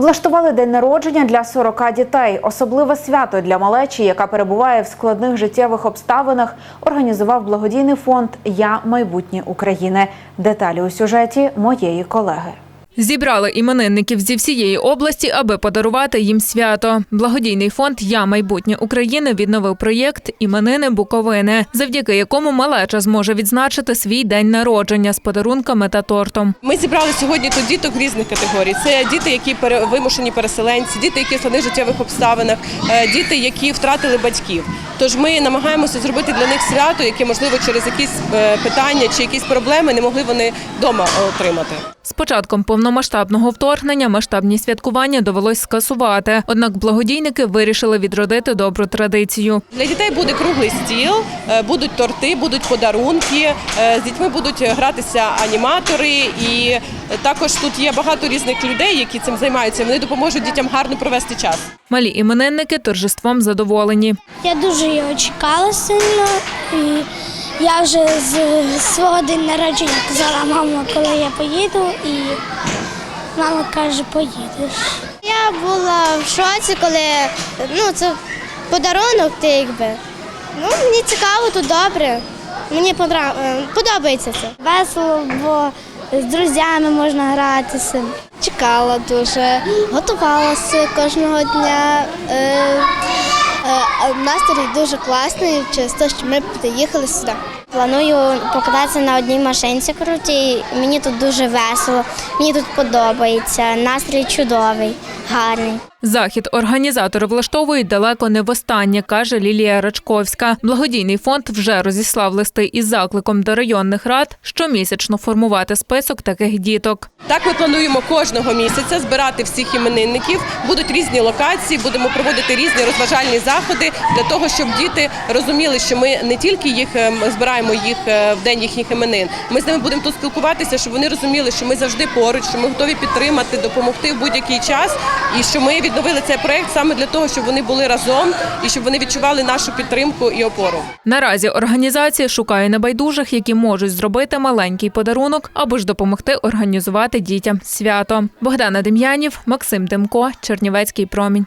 Влаштували день народження для 40 дітей. Особливе свято для малечі, яка перебуває в складних життєвих обставинах, організував благодійний фонд Я майбутнє України. Деталі у сюжеті моєї колеги. Зібрали іменинників зі всієї області, аби подарувати їм свято. Благодійний фонд Я майбутнє України відновив проєкт Іменини Буковини, завдяки якому малеча зможе відзначити свій день народження з подарунками та тортом. Ми зібрали сьогодні тут діток різних категорій. Це діти, які вимушені переселенці, діти, які в складних життєвих обставинах, е, діти, які втратили батьків. Тож ми намагаємося зробити для них свято, яке можливо через якісь е, питання чи якісь проблеми не могли вони вдома отримати. З початком повномасштабного вторгнення масштабні святкування довелось скасувати. Однак благодійники вирішили відродити добру традицію. Для дітей буде круглий стіл, е, будуть торти, будуть подарунки. е, З дітьми будуть гратися аніматори, і також тут є багато різних людей, які цим займаються. Вони допоможуть дітям гарно провести час. Малі іменинники торжеством задоволені. Я дуже його чекала сильно. І я вже з свого день народження казала маму, коли я поїду, і мама каже, поїдеш. Я була в шоці, коли ну це подарунок, ти якби. Ну мені цікаво, тут добре. Мені е, подобається це. Весело, бо з друзями можна гратися. Чекала дуже, готувалася кожного дня. Е, настрій дуже класний через те, що ми приїхали сюди. Планую покататися на одній машинці крутій. Мені тут дуже весело, мені тут подобається. Настрій чудовий, гарний. Захід організатори влаштовують далеко не востаннє, каже Лілія Рачковська. Благодійний фонд вже розіслав листи із закликом до районних рад щомісячно формувати список таких діток. Так ми плануємо кожного місяця збирати всіх іменинників. Будуть різні локації, будемо проводити різні розважальні заходи для того, щоб діти розуміли, що ми не тільки їх ем, збираємо їх е, в день їхніх іменин. Ми з ними будемо тут спілкуватися, щоб вони розуміли, що ми завжди поруч, що ми готові підтримати, допомогти в будь-який час, і що ми відновили цей проект саме для того, щоб вони були разом і щоб вони відчували нашу підтримку і опору. Наразі організація шукає небайдужих, які можуть зробити маленький подарунок, аби ж допомогти організувати дітям свято. Богдана Дем'янів, Максим Демко, Чернівецький промінь.